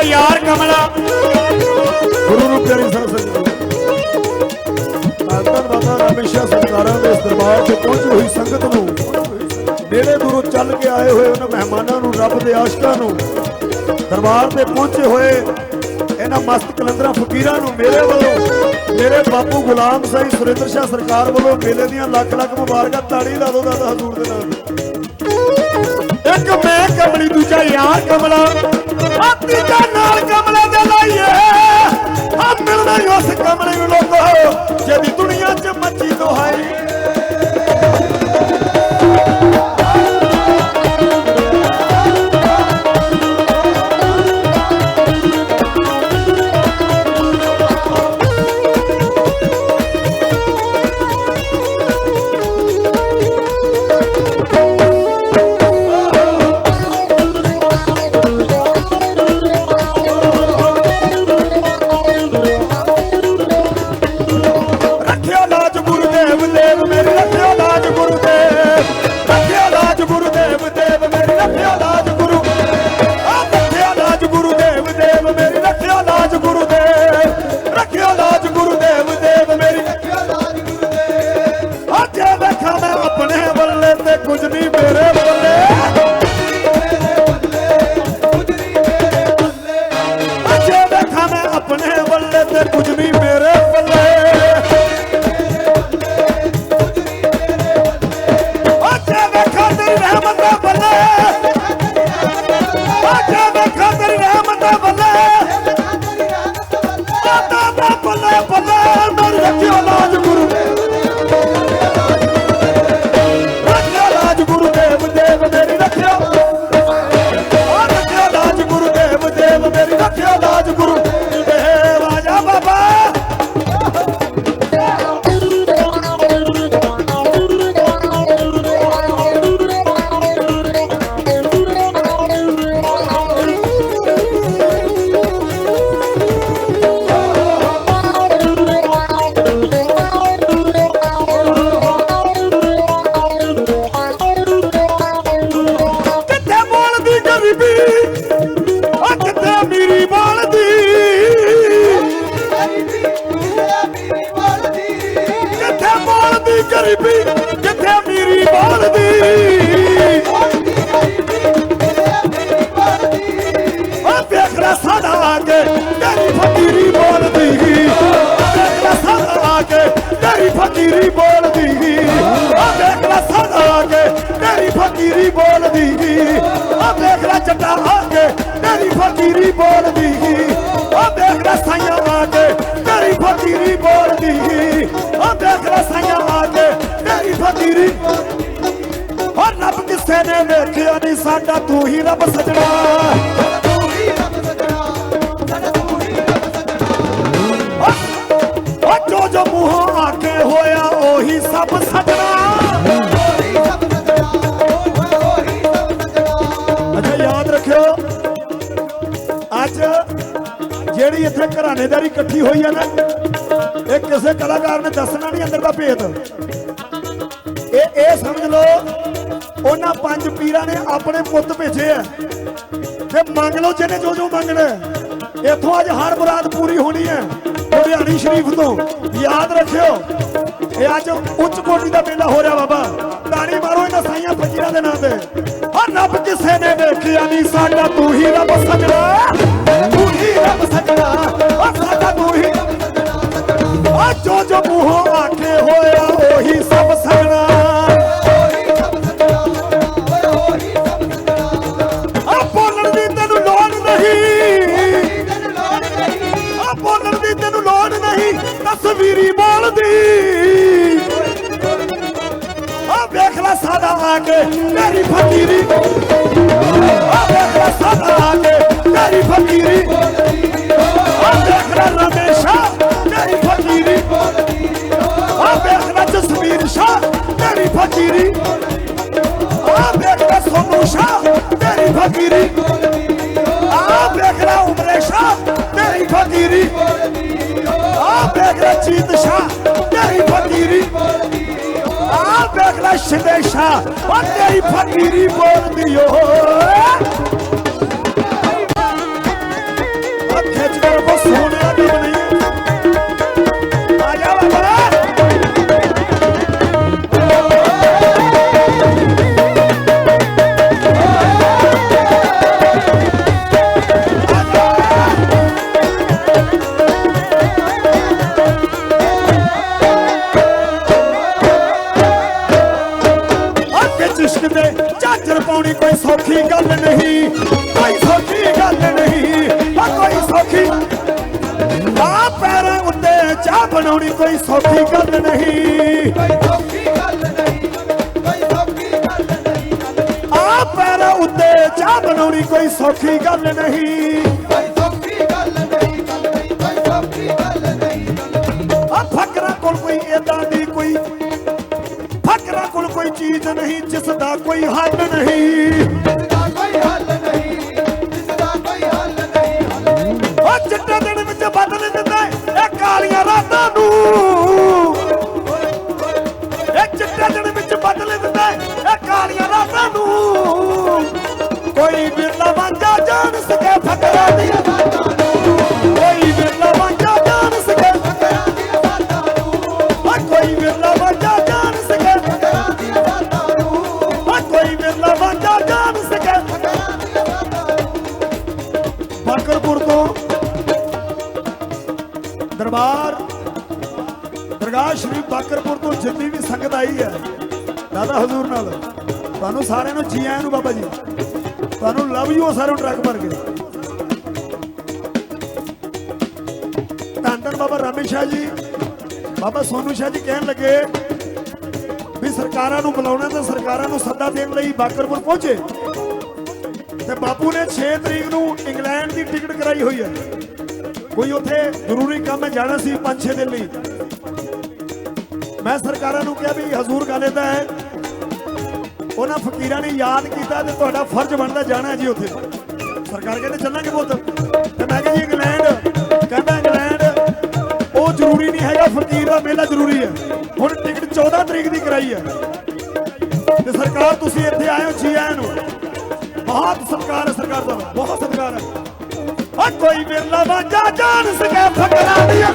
ਦੂਜਾ ਯਾਰ ਕਮਲਾ। ਗੁਰੂ ਨੂੰ ਪਿਆਰੀ ਸੰਗਤ ਧੰਨ ਬਾਬਾ ਰਾਮੇਸ਼ਾ ਸਰਕਾਰਾਂ ਦੇ ਇਸ ਦਰਬਾਰ ਤੇ ਪਹੁੰਚੀ ਹੋਈ ਸੰਗਤ ਨੂੰ। ਨੇੜੇ ਦੂਰੋਂ ਚੱਲ ਕੇ ਆਏ ਹੋਏ ਉਹਨਾਂ ਮਹਿਮਾਨਾਂ ਨੂੰ, ਰੱਬ ਦੇ ਆਸ਼ਕਾਂ ਨੂੰ। ਦਰਬਾਰ ਤੇ ਪਹੁੰਚੇ ਹੋਏ ਇਹਨਾਂ ਮਸਤ ਕਲੰਦਰਾਂ, ਫਕੀਰਾਂ ਨੂੰ ਮੇਰੇ ਵੱਲੋਂ, ਮੇਰੇ ਬਾਪੂ ਗੁਲਾਮ ਸਿੰਘ ਸੁਰਿੰਦਰ ਸ਼ਾਹ ਸਰਕਾਰ ਵੱਲੋਂ ਮੇਲੇ ਦੀਆਂ ਲੱਖ ਲੱਖ ਮੁਬਾਰਕਾਂ, ਤਾੜੀ ਲਾ ਦੋ ਦਾਦਾ ਹਜ਼ੂਰ ਦੇ ਨਾਲ। ਇੱਕ ਮੈਂ ਕਮਲੀ, ਦੂਜਾ ਯਾਰ ਕਮਲਾ। ਆ ਤੀਜਾ ਨਾਲ ਕਮਲੇ ਦੇ ਲਾਈਏ। ਆ ਮਿਲਣਾ ਉਸ ਕਮਲੇ ਨੂੰ ਲੋਕੋ ਜਿਹਦੀ ਦੁਨੀਆ 'ਚ ਮੱਚੀ ਦੁਹਾਈ ਗੁਰਦੇਵ ਦੇਵ ਮੇਰੀ ਰੱਖਿਓ ਲਾਜ ਗੁਰੂ ਫਕੀਰੀ ਬੋਲਦੀ ਵੇਖ ਆ ਕੇ ਤੇਰੀ ਫਕੀਰੀ ਬੋਲਦੀ ਲੈ ਸਾਡਾ ਕੇ ਤੇਰੀ ਫਕੀਰੀ ਬੋਲਦੀ ਆ ਵੇਖ ਲੈ ਜੱਟਾ ਆ ਕੇ ਤੇਰੀ ਫਕੀਰੀ ਬੋਲਦੀ ਆ ਵੇਖ ਲੈ ਸਾਈਆਂ ਆ ਕੇ, ਤੇਰੀ ਫਕੀਰੀ ਬੋਲਦੀ ਆ ਵੇਖ ਲੈ ਸਾਈਆਂ ਆ ਕੇ, ਤੇਰੀ ਫਕੀਰੀ ਔਰ ਰੱਬ ਕਿਸੇ ਨੇ ਵੇਖਿਆ ਨਹੀਂ ਸਾਡਾ ਤੂੰ ਹੀ ਰੱਬ ਸਜਣਾ। ਓ ਜੋ ਜੋ ਮੂੰਹੋਂ ਆ ਹੋਇਆ, ਉਹੀ ਸਭ ਸਜਣਾ। ਅੱਛਾ, ਯਾਦ ਰੱਖਿਓ, ਅੱਜ ਜਿਹੜੀ ਇੱਥੇ ਘਰਾਣੇਦਾਰੀ ਇਕੱਠੀ ਹੋਈ ਹੈ ਨਾ, ਇਹ ਕਿਸੇ ਕਲਾਕਾਰ ਨੇ ਦੱਸਣਾ ਨਹੀਂ ਅੰਦਰ ਦਾ ਭੇਦ ਇਹ ਇਹ ਸਮਝ ਲਓ ਉਹਨਾਂ ਪੰਜ ਪੀਰਾਂ ਨੇ ਆਪਣੇ ਪੁੱਤ ਭੇਜੇ ਆ। ਤੇ ਮੰਗ ਲਓ ਜਿਹਨੇ ਜੋ ਜੋ ਮੰਗਣਾ ਇੱਥੋਂ ਅੱਜ ਹਰ ਮੁਰਾਦ ਪੂਰੀ ਹੋਣੀ ਹੈ ਲੁਧਿਆਣੀ ਸ਼ਰੀਫ ਤੋਂ। ਯਾਦ ਰੱਖਿਓ, ਇਹ ਅੱਜ ਉੱਚ ਕੋਟੀ ਦਾ ਮੇਲਾ ਹੋ ਰਿਹਾ ਬਾਬਾ। ਤਾੜੀ ਮਾਰੋ ਇਹਨਾਂ ਸਾਈਆਂ ਫਕੀਰਾਂ ਦੇ ਨਾਂ ਤੇ। ਹਰ ਰੱਬ ਕਿਸੇ ਨੇ ਵੇਖਿਆ ਨਹੀਂ ਸਾਡਾ ਤੂੰ ਹੀ ਰੱਬ ਸਜਣਾ ਤੂੰ ਹੀ ਰੱਬ ਸਜਣਾ ਕੇ ਤੇਰੀ ਫਕੀਰੀ ਆ ਵੇਖ ਲੈ ਸਾਡਾ ਆ ਕੇ ਤੇਰੀ ਫਕੀਰੀ ਆ ਵੇਖ ਲੈ ਰਮੇਸ਼ਾ, ਤੇਰੀ ਫਕੀਰੀ ਆ ਵੇਖ ਲੈ ਜਸਵੀਰ ਸ਼ਾਹ, ਤੇਰੀ ਫਕੀਰੀ ਆ ਵੇਖ ਲੈ ਸੋਨੂ ਸ਼ਾਹ, ਤੇਰੀ ਫਕੀਰੀ ਆ ਦੇਖ ਲੈ ਉਮਰੇ ਸ਼ਾਹ, ਤੇਰੀ ਫਕੀਰੀ ਆ ਦੇਖ ਲੈ ਚੀਤ ਸ਼ਾਹ, ਤੇਰੀ ਫਕੀਰੀ ਆ ਵੇਖ ਲੈ ਸ਼ਿੰਦੇ ਸ਼ਾਹ ਉਹ ਤੇਰੀ ਫਕੀਰੀ ਬੋਲਦੀ ਓ ਸੌਖੀ ਗੱਲ ਨਹੀਂ। ਕੋਈ ਸੌਖੀ ਗੱਲ ਨਹੀਂ ਕੋਈ ਸੌਖੀ ਗੱਲ ਨਹੀਂ ਆ ਪੈਰਾਂ ਉੱਤੇ ਚਾਹ ਬਣਾਉਣੀ ਕੋਈ ਸੌਖੀ ਗੱਲ ਨਹੀਂ। ਕੋਈ ਸੌਖੀ ਗੱਲ ਨਹੀਂ ਕੋਈ ਸੌਖੀ ਗੱਲ ਨਹੀਂ। ਆ ਫਕਰਾਂ ਕੋਲ ਕੋਈ ਏਦਾਂ ਦੀ ਕੋਈ ਫਕਰਾਂ ਕੋਲ ਕੋਈ ਚੀਜ਼ ਨਹੀਂ ਜਿਸ ਦਾ ਕੋਈ ਹੱਲ ਨਹੀਂ। ਬਾਕਰਪੁਰ ਤੋਂ ਦਰਬਾਰ, ਦਰਗਾਹ ਸ਼੍ਰੀ ਬਾਕਰਪੁਰ ਤੋਂ ਜਿੰਨੀ ਵੀ ਸੰਗਤ ਆਈ ਹੈ, ਦਾਦਾ ਹਜ਼ੂਰ ਨਾਲ, ਤੁਹਾਨੂੰ ਸਾਰਿਆਂ ਨੂੰ ਜੀ ਆਇਆਂ ਨੂੰ ਬਾਬਾ ਜੀ, ਤੁਹਾਨੂੰ ਲਵ ਯੂ ਸਾਰਿਆਂ ਨੂੰ ਟਰੱਕ ਭਰ ਗਏ। ਧੰਨ ਧੰਨ ਬਾਬਾ ਰਾਮੇ ਸ਼ਾਹ ਜੀ, ਬਾਬਾ ਸੋਨੂ ਸ਼ਾਹ ਜੀ ਕਹਿਣ ਲੱਗੇ ਵੀ ਸਰਕਾਰਾਂ ਨੂੰ ਬੁਲਾਉਣਾ ਤੇ ਸਰਕਾਰਾਂ ਨੂੰ ਸੱਦਾ ਦੇਣ ਲਈ ਬਾਕਰਪੁਰ ਪਹੁੰਚੇ। ਤੇ ਬਾਪੂ ਨੇ 6 ਤਰੀਕ ਨੂੰ ਇੰਗਲੈਂਡ ਦੀ ਟਿਕਟ ਕਰਾਈ ਹੋਈ ਹੈ। ਕੋਈ ਉੱਥੇ ਜ਼ਰੂਰੀ ਕੰਮ ਹੈ ਜਾਣਾ ਸੀ 5-6 ਦਿਨ ਲਈ। ਮੈਂ ਸਰਕਾਰਾਂ ਨੂੰ ਕਿਹਾ ਵੀ ਹਜ਼ੂਰ ਗਾਲੇ ਦਾ ਹੈ। ਉਹਨਾਂ ਫਕੀਰਾਂ ਨੇ ਯਾਦ ਕੀਤਾ ਤੇ ਤੁਹਾਡਾ ਫਰਜ਼ ਬਣਦਾ ਜਾਣਾ ਜੀ ਉੱਥੇ। ਸਰਕਾਰ ਕਹਿੰਦੇ ਚੱਲਾਂਗੇ ਪੁੱਤ। ਤੇ ਮੈਂ ਕਿਹਾ ਜੀ ਇੰਗਲੈਂਡ, ਕਹਿੰਦਾ ਇੰਗਲੈਂਡ, ਉਹ ਜ਼ਰੂਰੀ ਨਹੀਂ ਹੈਗਾ, ਫਕੀਰ ਦਾ ਮੇਲਾ ਜ਼ਰੂਰੀ ਹੈ। ਹੁਣ ਟਿਕਟ 14 ਤਰੀਕ ਦੀ ਕਰਾਈ ਹੈ। ਤੇ ਸਰਕਾਰ, ਤੁਸੀਂ ਇੱਥੇ ਆਏ ਹੋ ਜੀ ਆਇਆਂ ਨੂੰ। ਬਹੁਤ ਸਤਿਕਾਰ ਹੈ ਸਰਕਾਰ ਦਾ, ਬਹੁਤ ਸਤਿਕਾਰ ਹੈ। ਆ ਕੋਈ ਬਿਰਲਾ ਵਾਂਝਾ ਜਾਣ ਸਕੇ ਫਕਰਾਂ ਦੀਆਂ